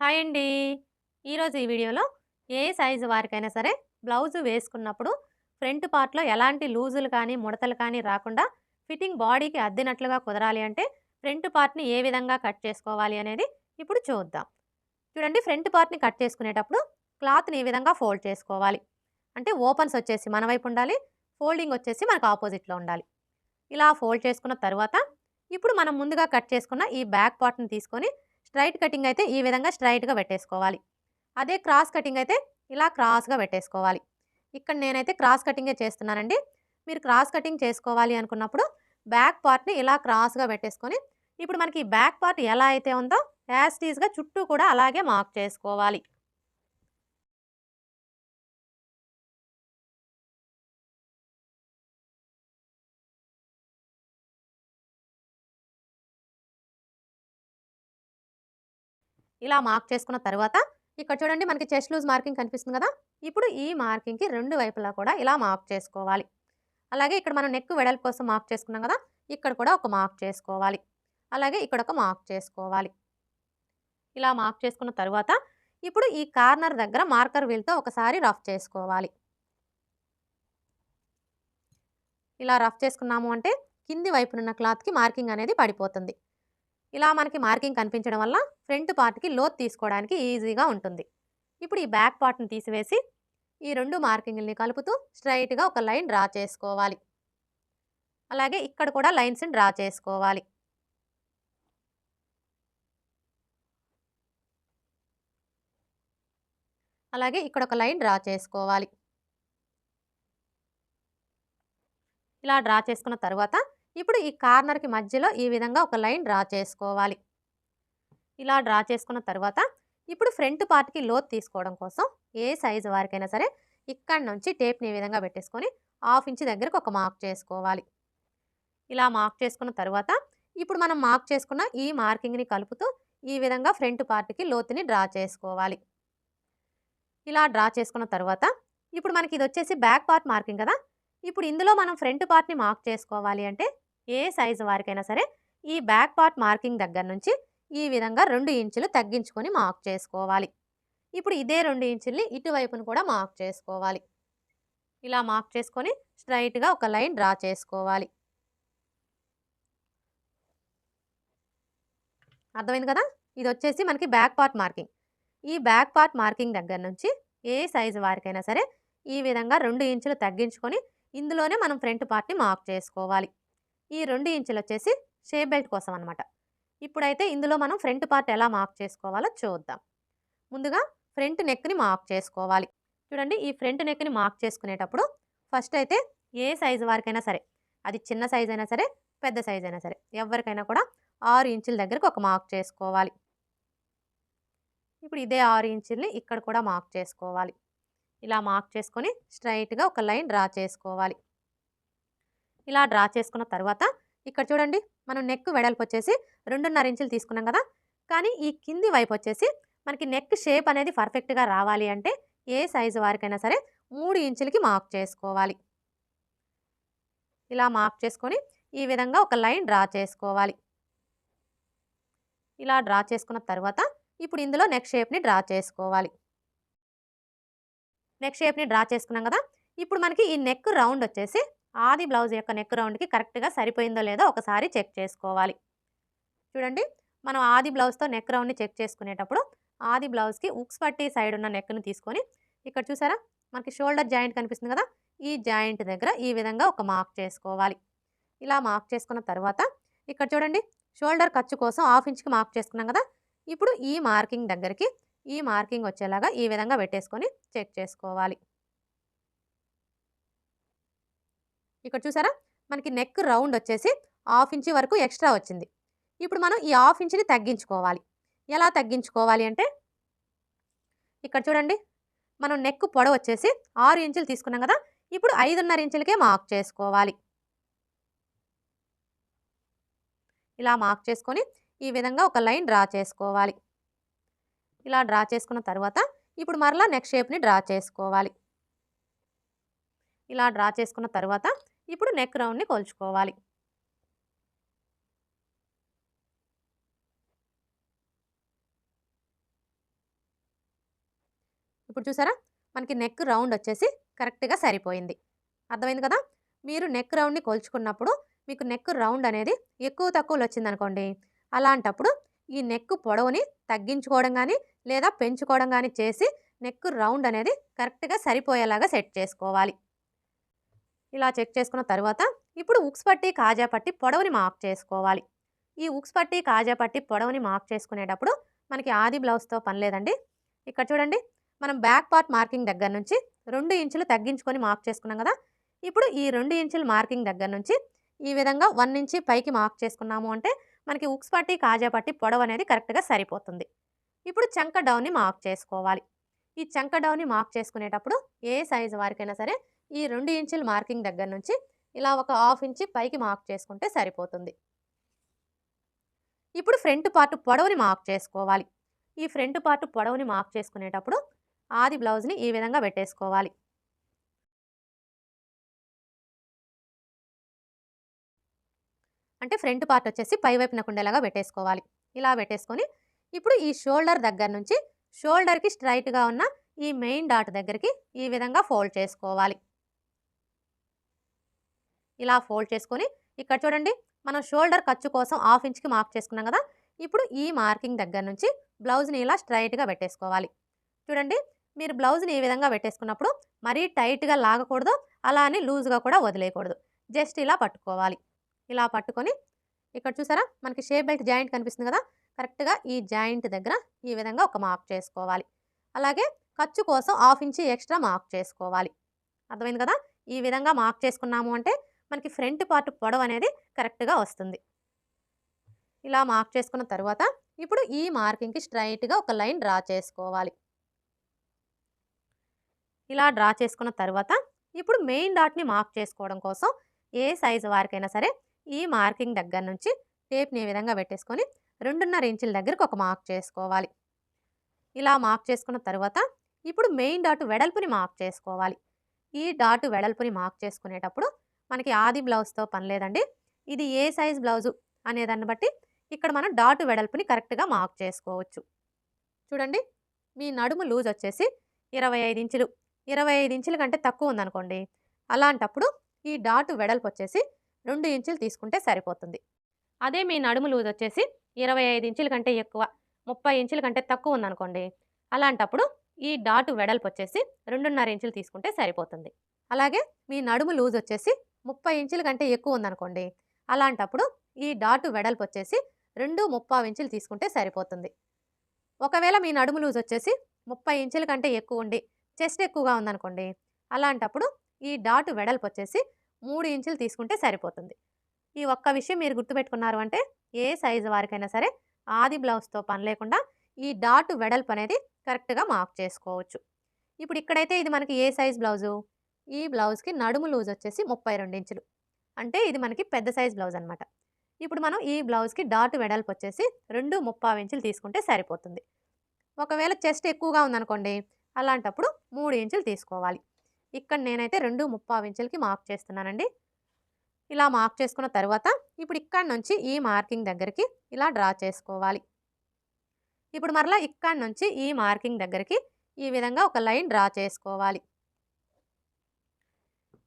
Hi అండి. ఈరోజు ఈ వీడియోలో ఏ సైజు వారికైనా సరే బ్లౌజు వేసుకున్నప్పుడు ఫ్రంట్ పార్ట్లో ఎలాంటి లూజులు కానీ ముడతలు కానీ రాకుండా ఫిట్టింగ్ బాడీకి అద్దినట్లుగా కుదరాలి అంటే ఫ్రంట్ పార్ట్ని ఏ విధంగా కట్ చేసుకోవాలి అనేది ఇప్పుడు చూద్దాం. చూడండి ఫ్రంట్ పార్ట్ని కట్ చేసుకునేటప్పుడు క్లాత్ని ఈ విధంగా ఫోల్డ్ చేసుకోవాలి? అంటే ఓపెన్స్ వచ్చేసి మన వైపు ఉండాలి ఫోల్డింగ్ వచ్చేసి మనకు ఆపోజిట్లో ఉండాలి. ఇలా ఫోల్డ్ చేసుకున్న తర్వాత ఇప్పుడు మనం ముందుగా కట్ చేసుకున్న ఈ బ్యాక్ పార్ట్ని తీసుకొని స్ట్రైట్ కటింగ్ అయితే ఈ విధంగా స్ట్రైట్గా పెట్టేసుకోవాలి. అదే క్రాస్ కటింగ్ అయితే ఇలా క్రాస్గా పెట్టేసుకోవాలి. ఇక్కడ నేనైతే క్రాస్ కటింగే చేస్తున్నానండి. మీరు క్రాస్ కటింగ్ చేసుకోవాలి అనుకున్నప్పుడు బ్యాక్ పార్ట్ని ఇలా క్రాస్గా పెట్టేసుకొని ఇప్పుడు మనకి ఈ బ్యాక్ పార్ట్ ఎలా అయితే ఉందో యాస్టీస్గా చుట్టూ కూడా అలాగే మార్క్ చేసుకోవాలి. ఇలా మార్క్ చేసుకున్న తర్వాత ఇక్కడ చూడండి మనకి చెస్ట్ లూజ్ మార్కింగ్ కనిపిస్తుంది కదా. ఇప్పుడు ఈ మార్కింగ్కి రెండు వైపులా కూడా ఇలా మార్క్ చేసుకోవాలి. అలాగే ఇక్కడ మనం నెక్ వెడల్పు కోసం మార్క్ చేసుకున్నాం కదా. ఇక్కడ కూడా ఒక మార్క్ చేసుకోవాలి. అలాగే ఇక్కడ ఒక మార్క్ చేసుకోవాలి. ఇలా మార్క్ చేసుకున్న తర్వాత ఇప్పుడు ఈ కార్నర్ దగ్గర మార్కర్ వీల్తో ఒకసారి రఫ్ చేసుకోవాలి. ఇలా రఫ్ చేసుకున్నాము అంటే కింది వైపునున్న క్లాత్కి మార్కింగ్ అనేది పడిపోతుంది. ఇలా మనకి మార్కింగ్ కనిపించడం వల్ల ఫ్రంట్ పార్ట్కి లోత్ తీసుకోవడానికి ఈజీగా ఉంటుంది. ఇప్పుడు ఈ బ్యాక్ పార్ట్ని తీసివేసి ఈ రెండు మార్కింగ్ని కలుపుతూ స్ట్రైట్గా ఒక లైన్ డ్రా చేసుకోవాలి. అలాగే ఇక్కడ కూడా లైన్స్ని డ్రా చేసుకోవాలి. అలాగే ఇక్కడ ఒక లైన్ డ్రా చేసుకోవాలి. ఇలా డ్రా చేసుకున్న తర్వాత ఇప్పుడు ఈ కార్నర్కి మధ్యలో ఈ విధంగా ఒక లైన్ డ్రా చేసుకోవాలి. ఇలా డ్రా చేసుకున్న తర్వాత ఇప్పుడు ఫ్రంట్ పార్ట్కి లోత్ తీసుకోవడం కోసం ఏ సైజు వారికైనా సరే ఇక్కడ నుంచి టేప్ని ఈ విధంగా పెట్టేసుకొని హాఫ్ ఇంచ్ దగ్గరకు ఒక మార్క్ చేసుకోవాలి. ఇలా మార్క్ చేసుకున్న తర్వాత ఇప్పుడు మనం మార్క్ చేసుకున్న ఈ మార్కింగ్ని కలుపుతూ ఈ విధంగా ఫ్రంట్ పార్ట్కి లోతుని డ్రా చేసుకోవాలి. ఇలా డ్రా చేసుకున్న తర్వాత ఇప్పుడు మనకి ఇది వచ్చేసి బ్యాక్ పార్ట్ మార్కింగ్ కదా! ఇప్పుడు ఇందులో మనం ఫ్రంట్ పార్ట్ని మార్క్ చేసుకోవాలి అంటే ఏ సైజు వారికైనా సరే ఈ బ్యాక్ పార్ట్ మార్కింగ్ దగ్గర నుంచి ఈ విధంగా రెండు ఇంచులు తగ్గించుకొని మార్క్ చేసుకోవాలి. ఇప్పుడు ఇదే రెండు ఇంచుల్ని ఇటువైపును కూడా మార్క్ చేసుకోవాలి. ఇలా మార్క్ చేసుకొని స్ట్రైట్గా ఒక లైన్ డ్రా చేసుకోవాలి. అర్థమైంది కదా? ఇది వచ్చేసి మనకి బ్యాక్ పార్ట్ మార్కింగ్. ఈ బ్యాక్ పార్ట్ మార్కింగ్ దగ్గర నుంచి ఏ సైజు వారికైనా సరే ఈ విధంగా రెండు ఇంచులు తగ్గించుకొని ఇందులోనే మనం ఫ్రంట్ పార్ట్ని మార్క్ చేసుకోవాలి. ఈ రెండు ఇంచులు వచ్చేసి షేప్ బెల్ట్ కోసం అనమాట ఇప్పుడైతే ఇందులో మనం ఫ్రంట్ పార్ట్ ఎలా మార్క్ చేసుకోవాలో చూద్దాం. ముందుగా ఫ్రంట్ నెక్ని మార్క్ చేసుకోవాలి. చూడండి ఈ ఫ్రంట్ నెక్ని మార్క్ చేసుకునేటప్పుడు ఫస్ట్ అయితే ఏ సైజు వారికైనా సరే అది చిన్న సైజ్ అయినా సరే పెద్ద సైజ్ అయినా సరే ఎవరికైనా కూడా ఆరు ఇంచుల దగ్గరకు ఒక మార్క్ చేసుకోవాలి. ఇప్పుడు ఇదే ఆరు ఇంచుల్ని ఇక్కడ కూడా మార్క్ చేసుకోవాలి. ఇలా మార్క్ చేసుకొని స్ట్రైట్గా ఒక లైన్ డ్రా చేసుకోవాలి. ఇలా డ్రా చేసుకున్న తర్వాత ఇక్కడ చూడండి మనం నెక్ వెడల్పు వచ్చేసి రెండున్నర ఇంచులు తీసుకున్నాం కదా. కానీ ఈ కింది వైపు వచ్చేసి మనకి నెక్ షేప్ అనేది పర్ఫెక్ట్గా రావాలి అంటే ఏ సైజు వారికైనా సరే మూడు ఇంచులకి మార్క్ చేసుకోవాలి. ఇలా మార్క్ చేసుకొని ఈ విధంగా ఒక లైన్ డ్రా చేసుకోవాలి. ఇలా డ్రా చేసుకున్న తర్వాత ఇప్పుడు ఇందులో నెక్ షేప్ని డ్రా చేసుకోవాలి. నెక్ షేప్ని డ్రా చేసుకున్నాం కదా. ఇప్పుడు మనకి ఈ నెక్ రౌండ్ వచ్చేసి ఆది బ్లౌజ్ యొక్క నెక్ రౌండ్కి కరెక్ట్గా సరిపోయిందో లేదో ఒకసారి చెక్ చేసుకోవాలి. చూడండి మనం ఆది బ్లౌజ్తో నెక్ రౌండ్ని చెక్ చేసుకునేటప్పుడు ఆది బ్లౌజ్కి ఉక్స్ పట్టి సైడ్ ఉన్న నెక్ని తీసుకొని ఇక్కడ చూసారా? మనకి షోల్డర్ జాయింట్ కనిపిస్తుంది కదా ఈ జాయింట్ దగ్గర ఈ విధంగా ఒక మార్క్ చేసుకోవాలి. ఇలా మార్క్ చేసుకున్న తర్వాత ఇక్కడ చూడండి షోల్డర్ ఖర్చు కోసం హాఫ్ ఇంచ్కి మార్క్ చేసుకున్నాం కదా ఇప్పుడు ఈ మార్కింగ్ దగ్గరికి ఈ మార్కింగ్ వచ్చేలాగా ఈ విధంగా పెట్టేసుకొని చెక్ చేసుకోవాలి. ఇక్కడ చూసారా? మనకి నెక్ రౌండ్ వచ్చేసి హాఫ్ ఇంచ్ వరకు ఎక్స్ట్రా వచ్చింది. ఇప్పుడు మనం ఈ హాఫ్ ఇంచ్ని తగ్గించుకోవాలి. ఎలా తగ్గించుకోవాలి అంటే ఇక్కడ చూడండి. మనం నెక్ పొడవు వచ్చేసి ఆరు ఇంచులు తీసుకున్నాం కదా? ఇప్పుడు ఐదున్నర ఇంచులకే మార్క్ చేసుకోవాలి. ఇలా మార్క్ చేసుకొని ఈ విధంగా ఒక లైన్ డ్రా చేసుకోవాలి. ఇలా డ్రా చేసుకున్న తర్వాత ఇప్పుడు మరలా నెక్ షేప్ని డ్రా చేసుకోవాలి. ఇలా డ్రా చేసుకున్న తర్వాత ఇప్పుడు నెక్ రౌండ్ని కొలుచుకోవాలి. ఇప్పుడు చూసారా? మనకి నెక్ రౌండ్ వచ్చేసి కరెక్ట్గా సరిపోయింది. అర్థమైంది కదా? మీరు నెక్ రౌండ్ని కొలుచుకున్నప్పుడు మీకు నెక్ రౌండ్ అనేది ఎక్కువ తక్కువలు వచ్చిందనుకోండి అలాంటప్పుడు ఈ నెక్ పొడవుని తగ్గించుకోవడం కానీ లేదా పెంచుకోవడం కానీ చేసి నెక్ రౌండ్ అనేది కరెక్ట్గా సరిపోయేలాగా సెట్ చేసుకోవాలి. ఇలా చెక్ చేసుకున్న తర్వాత ఇప్పుడు ఉక్స్ పట్టి కాజా పట్టి పొడవుని మార్క్ చేసుకోవాలి. ఈ ఉక్స్ పట్టి కాజా పట్టి పొడవుని మార్క్ చేసుకునేటప్పుడు మనకి ఆది బ్లౌజ్తో పని లేదండి. ఇక్కడ చూడండి మనం బ్యాక్ పార్ట్ మార్కింగ్ దగ్గర నుంచి రెండు ఇంచులు తగ్గించుకొని మార్క్ చేసుకున్నాం కదా. ఇప్పుడు ఈ రెండు ఇంచుల మార్కింగ్ దగ్గర నుంచి ఈ విధంగా వన్ ఇంచి పైకి మార్క్ చేసుకున్నాము అంటే మనకి ఉక్స్ పట్టి కాజా పట్టి పొడవు అనేది కరెక్ట్గా సరిపోతుంది. ఇప్పుడు చంక డౌన్ని మార్క్ చేసుకోవాలి. ఈ చంక డౌన్ని మార్క్ చేసుకునేటప్పుడు ఏ సైజు వారికైనా సరే ఈ రెండు ఇంచుల మార్కింగ్ దగ్గర నుంచి ఇలా ఒక హాఫ్ ఇంచి పైకి మార్క్ చేసుకుంటే సరిపోతుంది. ఇప్పుడు ఫ్రంట్ పార్ట్ పొడవుని మార్క్ చేసుకోవాలి. ఈ ఫ్రంట్ పార్ట్ పొడవుని మార్క్ చేసుకునేటప్పుడు ఆది బ్లౌజ్ని ఈ విధంగా పెట్టేసుకోవాలి. అంటే ఫ్రంట్ పార్ట్ వచ్చేసి పై కుండేలాగా పెట్టేసుకోవాలి. ఇలా పెట్టేసుకొని ఇప్పుడు ఈ షోల్డర్ దగ్గర నుంచి షోల్డర్కి స్ట్రైట్గా ఉన్న ఈ మెయిన్ డాట్ దగ్గరికి ఈ విధంగా ఫోల్డ్ చేసుకోవాలి. ఇలా ఫోల్డ్ చేసుకొని ఇక్కడ చూడండి మనం షోల్డర్ ఖర్చు కోసం హాఫ్ ఇంచ్కి మార్క్ చేసుకున్నాం కదా ఇప్పుడు ఈ మార్కింగ్ దగ్గర నుంచి బ్లౌజ్ని ఇలా స్ట్రైట్గా పెట్టేసుకోవాలి. చూడండి మీరు బ్లౌజ్ని ఈ విధంగా పెట్టేసుకున్నప్పుడు మరీ టైట్గా లాగకూడదు అలా అని లూజ్గా కూడా వదిలేయకూడదు. జస్ట్ ఇలా పట్టుకోవాలి. ఇలా పట్టుకొని ఇక్కడ చూసారా మనకి షేప్ బెల్ట్ జాయింట్ కనిపిస్తుంది కదా కరెక్ట్గా ఈ జాయింట్ దగ్గర ఈ విధంగా ఒక మార్క్ చేసుకోవాలి. అలాగే ఖర్చు కోసం హాఫ్ ఇంచి ఎక్స్ట్రా మార్క్ చేసుకోవాలి. అర్థమైంది కదా ఈ విధంగా మార్క్ చేసుకున్నాము అంటే మనకి ఫ్రంట్ పార్ట్ పొడవు అనేది కరెక్ట్గా వస్తుంది. ఇలా మార్క్ చేసుకున్న తర్వాత ఇప్పుడు ఈ మార్కింగ్కి స్ట్రైట్గా ఒక లైన్ డ్రా చేసుకోవాలి. ఇలా డ్రా చేసుకున్న తర్వాత ఇప్పుడు మెయిన్ డాట్ని మార్క్ చేసుకోవడం కోసం ఏ సైజు వారికైనా సరే ఈ మార్కింగ్ దగ్గర నుంచి టేప్ని ఈ విధంగా పెట్టేసుకొని రెండున్నర ఇంచుల దగ్గరకు ఒక మార్క్ చేసుకోవాలి. ఇలా మార్క్ చేసుకున్న తర్వాత ఇప్పుడు మెయిన్ డాట్ వెడల్పుని మార్క్ చేసుకోవాలి. ఈ డాట్ వెడల్పుని మార్క్ చేసుకునేటప్పుడు మనకి ఆది బ్లౌజ్తో పని లేదండి. ఇది ఏ సైజ్ బ్లౌజు అనేదాన్ని బట్టి ఇక్కడ మనం డాటు వెడల్పుని కరెక్ట్గా మార్క్ చేసుకోవచ్చు. చూడండి మీ నడుము లూజ్ వచ్చేసి ఇరవై ఐదు ఇంచులు. ఇరవై ఐదు ఇంచుల కంటే తక్కువ ఉందనుకోండి అలాంటప్పుడు ఈ డాటు వెడల్పు వచ్చేసి రెండు ఇంచులు తీసుకుంటే సరిపోతుంది. అదే మీ నడుము లూజ్ వచ్చేసి ఇరవై ఐదు ఇంచుల కంటే ఎక్కువ ముప్పై ఇంచుల కంటే తక్కువ ఉందనుకోండి అలాంటప్పుడు ఈ డాటు వెడల్పు వచ్చేసి రెండున్నర ఇంచులు తీసుకుంటే సరిపోతుంది. అలాగే మీ నడుము లూజ్ వచ్చేసి ముప్పై ఇంచుల కంటే ఎక్కువ ఉందనుకోండి అలాంటప్పుడు ఈ డాటు వెడల్పు వచ్చేసి రెండు ముప్పై ఇంచులు తీసుకుంటే సరిపోతుంది. ఒకవేళ మీ నడుము లూజ్ వచ్చేసి ముప్పై ఇంచుల కంటే ఎక్కువ ఉండి చెస్ట్ ఎక్కువగా ఉందనుకోండి అలాంటప్పుడు ఈ డాటు వెడల్పు వచ్చేసి మూడు ఇంచులు తీసుకుంటే సరిపోతుంది. ఈ ఒక్క విషయం మీరు గుర్తుపెట్టుకున్నారు అంటే ఏ సైజు వారికైనా సరే ఆది బ్లౌజ్తో పని లేకుండా ఈ డాటు వెడల్పు అనేది కరెక్ట్గా మార్క్ చేసుకోవచ్చు. ఇప్పుడు ఇక్కడైతే ఇది మనకి ఏ సైజ్ బ్లౌజు? ఈ బ్లౌజ్కి నడుము లూజ్ వచ్చేసి ముప్పై రెండు ఇంచులు. అంటే ఇది మనకి పెద్ద సైజ్ బ్లౌజ్ అనమాట ఇప్పుడు మనం ఈ బ్లౌజ్కి డాట్ వెడల్పు వచ్చేసి రెండు ముప్పావు ఇంచులు తీసుకుంటే సరిపోతుంది. ఒకవేళ చెస్ట్ ఎక్కువగా ఉందనుకోండి అలాంటప్పుడు మూడు ఇంచులు తీసుకోవాలి. ఇక్కడ నేనైతే రెండు ముప్పావు ఇంచులకి మార్క్ చేస్తున్నానండి. ఇలా మార్క్ చేసుకున్న తర్వాత ఇప్పుడు ఇక్కడ నుంచి ఈ మార్కింగ్ దగ్గరికి ఇలా డ్రా చేసుకోవాలి. ఇప్పుడు మరలా ఇక్కడ నుంచి ఈ మార్కింగ్ దగ్గరికి ఈ విధంగా ఒక లైన్ డ్రా చేసుకోవాలి.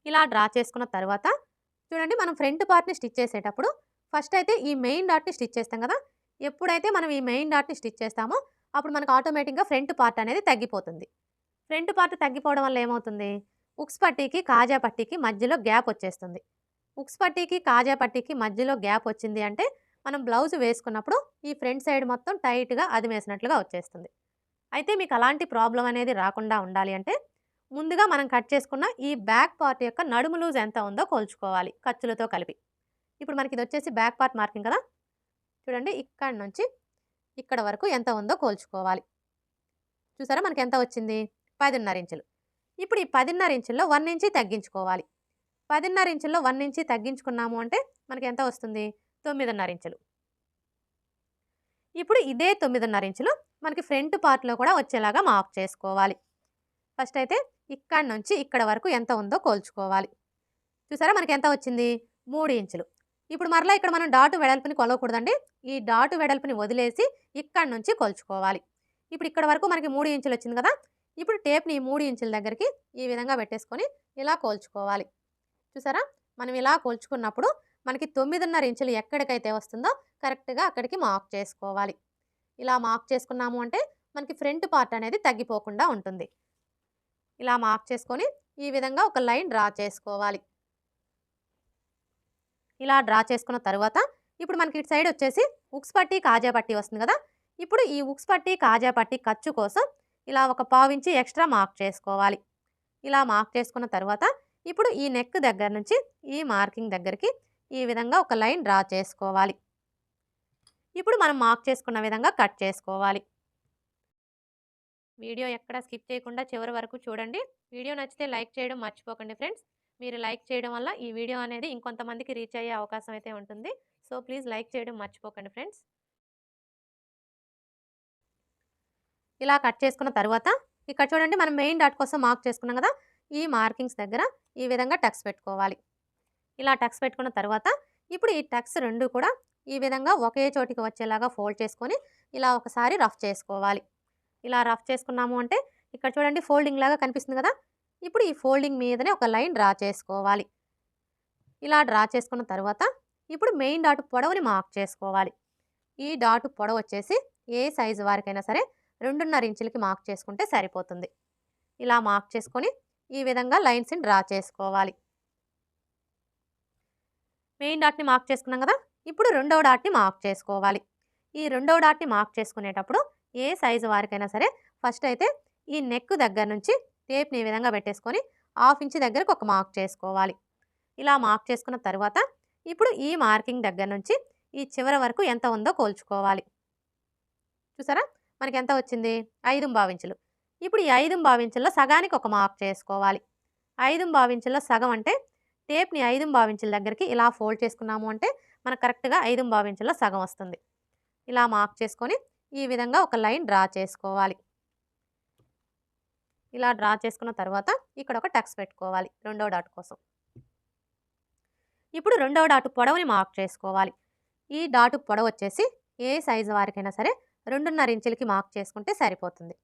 ఇలా డ్రా చేసుకున్న తర్వాత చూడండి మనం ఫ్రంట్ పార్ట్ని స్టిచ్ చేసేటప్పుడు ఫస్ట్ అయితే ఈ మెయిన్ డాట్ని స్టిచ్ చేస్తాం కదా? ఎప్పుడైతే మనం ఈ మెయిన్ డాట్ని స్టిచ్ చేస్తామో అప్పుడు మనకు ఆటోమేటిక్గా ఫ్రంట్ పార్ట్ అనేది తగ్గిపోతుంది. ఫ్రంట్ పార్ట్ తగ్గిపోవడం వల్ల ఏమవుతుంది? ఉక్స్ పట్టీకి కాజా పట్టీకి మధ్యలో గ్యాప్ వచ్చేస్తుంది. ఉక్స్ పట్టీకి కాజా పట్టీకి మధ్యలో గ్యాప్ వచ్చింది అంటే మనం బ్లౌజ్ వేసుకున్నప్పుడు ఈ ఫ్రంట్ సైడ్ మొత్తం టైట్గా అదిమేసినట్లుగా వచ్చేస్తుంది. అయితే మీకు అలాంటి ప్రాబ్లం అనేది రాకుండా ఉండాలి అంటే ముందుగా మనం కట్ చేసుకున్న ఈ బ్యాక్ పార్ట్ యొక్క నడుము లూజ్ ఎంత ఉందో కొలుచుకోవాలి ఖర్చులతో కలిపి. ఇప్పుడు మనకి ఇది వచ్చేసి బ్యాక్ పార్ట్ మార్కింగ్ కదా? చూడండి ఇక్కడ నుంచి ఇక్కడ వరకు ఎంత ఉందో కోల్చుకోవాలి. చూసారా మనకి ఎంత వచ్చింది? పదిన్నర ఇంచులు. ఇప్పుడు ఈ పదిన్నర ఇంచుల్లో వన్ ఇంచి తగ్గించుకోవాలి. పదిన్నర ఇంచుల్లో వన్ ఇంచి తగ్గించుకున్నాము అంటే మనకి ఎంత వస్తుంది? తొమ్మిదిన్నర ఇంచులు. ఇప్పుడు ఇదే తొమ్మిదిన్నర ఇంచులు మనకి ఫ్రంట్ పార్ట్లో కూడా వచ్చేలాగా మార్క్ చేసుకోవాలి. ఫస్ట్ అయితే ఇక్కడ నుంచి ఇక్కడ వరకు ఎంత ఉందో కోల్చుకోవాలి. చూసారా మనకి ఎంత వచ్చింది? మూడు ఇంచులు. ఇప్పుడు మరలా ఇక్కడ మనం డాటు వెడల్పుని కొలవకూడదండి. ఈ డాటు వెడల్పుని వదిలేసి ఇక్కడ నుంచి కొలుచుకోవాలి. ఇప్పుడు ఇక్కడ వరకు మనకి మూడు ఇంచులు వచ్చింది కదా? ఇప్పుడు టేప్ని ఈ మూడు ఇంచుల దగ్గరికి ఈ విధంగా పెట్టేసుకొని ఇలా కోల్చుకోవాలి. చూసారా? మనం ఇలా కోల్చుకున్నప్పుడు మనకి తొమ్మిదిన్నర ఇంచులు ఎక్కడికైతే వస్తుందో కరెక్ట్గా అక్కడికి మార్క్ చేసుకోవాలి. ఇలా మార్క్ చేసుకున్నాము అంటే మనకి ఫ్రంట్ పార్ట్ అనేది తగ్గిపోకుండా ఉంటుంది. ఇలా మార్క్ చేసుకొని ఈ విధంగా ఒక లైన్ డ్రా చేసుకోవాలి. ఇలా డ్రా చేసుకున్న తర్వాత ఇప్పుడు మనకి ఇటు సైడ్ వచ్చేసి ఉక్స్ పట్టి కాజా పట్టి వస్తుంది కదా. ఇప్పుడు ఈ ఉక్స్ పట్టి కాజా పట్టి ఖర్చు కోసం ఇలా ఒక పావించి ఎక్స్ట్రా మార్క్ చేసుకోవాలి. ఇలా మార్క్ చేసుకున్న తర్వాత ఇప్పుడు ఈ నెక్ దగ్గర నుంచి ఈ మార్కింగ్ దగ్గరికి ఈ విధంగా ఒక లైన్ డ్రా చేసుకోవాలి. ఇప్పుడు మనం మార్క్ చేసుకున్న విధంగా కట్ చేసుకోవాలి. వీడియో ఎక్కడ స్కిప్ చేయకుండా చివరి వరకు చూడండి. వీడియో నచ్చితే లైక్ చేయడం మర్చిపోకండి ఫ్రెండ్స్. మీరు లైక్ చేయడం వల్ల ఈ వీడియో అనేది ఇంకొంతమందికి రీచ్ అయ్యే అవకాశం అయితే ఉంటుంది. సో ప్లీజ్ లైక్ చేయడం మర్చిపోకండి ఫ్రెండ్స్. ఇలా కట్ చేసుకున్న తర్వాత ఇక్కడ చూడండి మనం మెయిన్ డాట్ కోసం మార్క్ చేసుకున్నాం కదా ఈ మార్కింగ్స్ దగ్గర ఈ విధంగా టక్స్ పెట్టుకోవాలి. ఇలా టక్స్ పెట్టుకున్న తర్వాత ఇప్పుడు ఈ టక్స్ రెండు కూడా ఈ విధంగా ఒకే చోటికి వచ్చేలాగా ఫోల్డ్ చేసుకొని ఇలా ఒకసారి రఫ్ చేసుకోవాలి. ఇలా రఫ్ చేసుకున్నాము అంటే ఇక్కడ చూడండి ఫోల్డింగ్ లాగా కనిపిస్తుంది కదా. ఇప్పుడు ఈ ఫోల్డింగ్ మీదనే ఒక లైన్ డ్రా చేసుకోవాలి. ఇలా డ్రా చేసుకున్న తర్వాత ఇప్పుడు మెయిన్ డాట్ పొడవుని మార్క్ చేసుకోవాలి. ఈ డాట్ పొడవు వచ్చేసి ఏ సైజు వారికైనా సరే రెండున్నర ఇంచులకి మార్క్ చేసుకుంటే సరిపోతుంది. ఇలా మార్క్ చేసుకొని ఈ విధంగా లైన్స్ని డ్రా చేసుకోవాలి. మెయిన్ డాట్ని మార్క్ చేసుకున్నాం కదా. ఇప్పుడు రెండవ డాట్ని మార్క్ చేసుకోవాలి. ఈ రెండవ డాట్ని మార్క్ చేసుకునేటప్పుడు ఏ సైజు వారికైనా సరే ఫస్ట్ అయితే ఈ నెక్ దగ్గర నుంచి టేప్ని ఈ విధంగా పెట్టేసుకొని హాఫ్ ఇంచ్ దగ్గరకు ఒక మార్క్ చేసుకోవాలి. ఇలా మార్క్ చేసుకున్న తర్వాత ఇప్పుడు ఈ మార్కింగ్ దగ్గర నుంచి ఈ చివరి వరకు ఎంత ఉందో కోల్చుకోవాలి. చూసారా? మనకి ఎంత వచ్చింది? ఐదు భావించులు ఇప్పుడు ఈ ఐదు భావించుల్లో సగానికి ఒక మార్క్ చేసుకోవాలి. ఐదు భావించుల్లో సగం అంటే టేప్ని ఐదు భావించుల దగ్గరికి ఇలా ఫోల్డ్ చేసుకున్నాము అంటే మనకు కరెక్ట్గా ఐదు భావించుల్లో సగం వస్తుంది. ఇలా మార్క్ చేసుకొని ఈ విధంగా ఒక లైన్ డ్రా చేసుకోవాలి. ఇలా డ్రా చేసుకున్న తర్వాత ఇక్కడ ఒక టక్స్ పెట్టుకోవాలి రెండవ డాట్ కోసం. ఇప్పుడు రెండవ డాటు పొడవుని మార్క్ చేసుకోవాలి. ఈ డాటు పొడవు వచ్చేసి ఏ సైజు వారికైనా సరే రెండున్నర ఇంచులకి మార్క్ చేసుకుంటే సరిపోతుంది.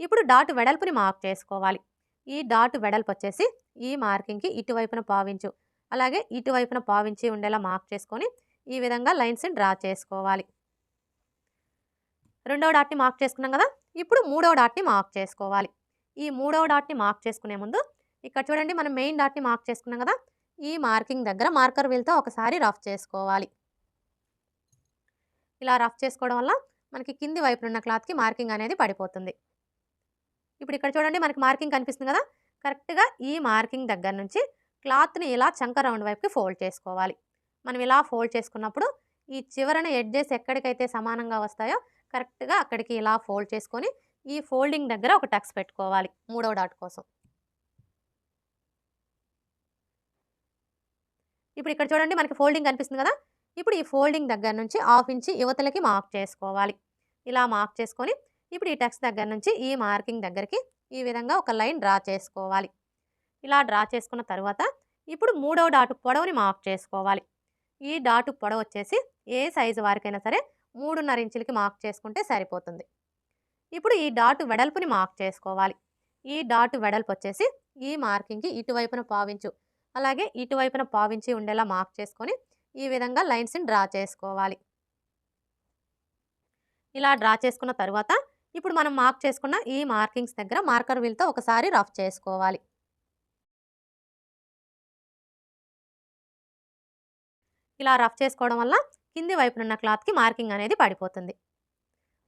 ఇప్పుడు డాటు వెడల్పుని మార్క్ చేసుకోవాలి. ఈ డాటు వెడల్పు వచ్చేసి ఈ మార్కింగ్కి ఇటువైపున పావించు అలాగే ఇటువైపున పావించి ఉండేలా మార్క్ చేసుకొని ఈ విధంగా లైన్స్ని డ్రా చేసుకోవాలి. రెండవ డాట్ని మార్క్ చేసుకున్నాం కదా? ఇప్పుడు మూడవ డాట్ని మార్క్ చేసుకోవాలి. ఈ మూడవ డాట్ని మార్క్ చేసుకునే ముందు ఇక్కడ చూడండి మనం మెయిన్ డాట్ని మార్క్ చేసుకున్నాం కదా? ఈ మార్కింగ్ దగ్గర మార్కర్ వీల్తో ఒకసారి రఫ్ చేసుకోవాలి. ఇలా రఫ్ చేసుకోవడం వల్ల మనకి కింది వైపున ఉన్న క్లాత్కి మార్కింగ్ అనేది పడిపోతుంది. ఇప్పుడు ఇక్కడ చూడండి మనకి మార్కింగ్ కనిపిస్తుంది కదా? కరెక్ట్గా ఈ మార్కింగ్ దగ్గర నుంచి క్లాత్ని ఇలా చంక రౌండ్ వైపుకి ఫోల్డ్ చేసుకోవాలి. మనం ఇలా ఫోల్డ్ చేసుకున్నప్పుడు ఈ చివరన ఎడ్జెస్ ఎక్కడికైతే సమానంగా వస్తాయో కరెక్ట్గా అక్కడికి ఇలా ఫోల్డ్ చేసుకొని ఈ ఫోల్డింగ్ దగ్గర ఒక టక్స్ పెట్టుకోవాలి మూడవ డాట్ కోసం. ఇప్పుడు ఇక్కడ చూడండి మనకి ఫోల్డింగ్ కనిపిస్తుంది కదా. ఇప్పుడు ఈ ఫోల్డింగ్ దగ్గర నుంచి హాఫ్ ఇంచి యువతలకి మార్క్ చేసుకోవాలి. ఇలా మార్క్ చేసుకొని ఇప్పుడు ఈ టెక్స్ట్ దగ్గర నుంచి ఈ మార్కింగ్ దగ్గరికి ఈ విధంగా ఒక లైన్ డ్రా చేసుకోవాలి. ఇలా డ్రా చేసుకున్న తర్వాత ఇప్పుడు మూడవ డాటు పొడవుని మార్క్ చేసుకోవాలి. ఈ డాటు పొడవు వచ్చేసి ఏ సైజు వారికైనా సరే మూడున్నర ఇంచులకి మార్క్ చేసుకుంటే సరిపోతుంది. ఇప్పుడు ఈ డాటు వెడల్పుని మార్క్ చేసుకోవాలి. ఈ డాటు వెడల్పు వచ్చేసి ఈ మార్కింగ్కి ఇటువైపున పావించు. అలాగే ఇటువైపున పావించి ఉండేలా మార్క్ చేసుకొని ఈ విధంగా లైన్స్ని డ్రా చేసుకోవాలి. ఇలా డ్రా చేసుకున్న తర్వాత ఇప్పుడు మనం మార్క్ చేసుకున్న ఈ మార్కింగ్స్ దగ్గర మార్కర్ వీల్తో ఒకసారి రఫ్ చేసుకోవాలి. ఇలా రఫ్ చేసుకోవడం వల్ల కింది వైపున ఉన్న క్లాత్కి మార్కింగ్ అనేది పడిపోతుంది.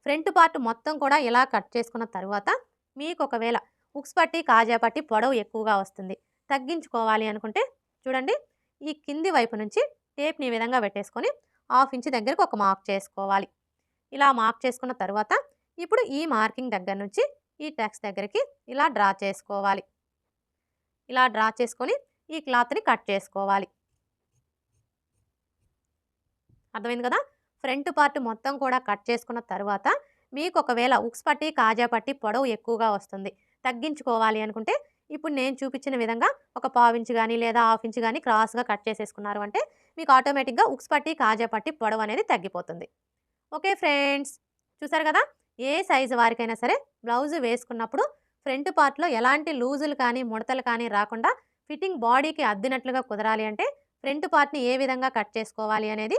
ఫ్రంట్ పార్ట్ మొత్తం కూడా ఇలా కట్ చేసుకున్న తర్వాత మీకు ఒకవేళ ఉక్స్ పట్టి కాజా పట్టి పొడవు ఎక్కువగా వస్తుంది. తగ్గించుకోవాలి అనుకుంటే చూడండి ఈ కింది వైపు నుంచి టేప్ని ఈ విధంగా పెట్టేసుకొని హాఫ్ ఇంచ్ దగ్గరకు ఒక మార్క్ చేసుకోవాలి. ఇలా మార్క్ చేసుకున్న తర్వాత ఇప్పుడు ఈ మార్కింగ్ దగ్గర నుంచి ఈ టెక్స్ దగ్గరికి ఇలా డ్రా చేసుకోవాలి. ఇలా డ్రా చేసుకొని ఈ క్లాత్ని కట్ చేసుకోవాలి. అర్థమైంది కదా? ఫ్రంట్ పార్ట్ మొత్తం కూడా కట్ చేసుకున్న తర్వాత మీకు ఒకవేళ ఉక్స్ పట్టి కాజా పట్టి పొడవు ఎక్కువగా వస్తుంది. తగ్గించుకోవాలి అనుకుంటే ఇప్పుడు నేను చూపించిన విధంగా ఒక పావించి కానీ లేదా హాఫ్ ఇంచ్ కానీ క్రాస్గా కట్ చేసేసుకున్నారు అంటే మీకు ఆటోమేటిక్గా ఉక్స్ పట్టి కాజా పట్టి పొడవు అనేది తగ్గిపోతుంది. ఓకే ఫ్రెండ్స్ చూసారు కదా? ఏ సైజు వారికైనా సరే బ్లౌజ్ వేసుకున్నప్పుడు ఫ్రంట్ పార్ట్‌లో ఎలాంటి లూజులు కానీ, ముడతలు కానీ రాకుండా ఫిట్టింగ్ బాడీకి అద్దినట్లుగా కుదరాలి అంటే ఫ్రంట్ పార్ట్‌ని ఏ విధంగా కట్ చేసుకోవాలి అనేది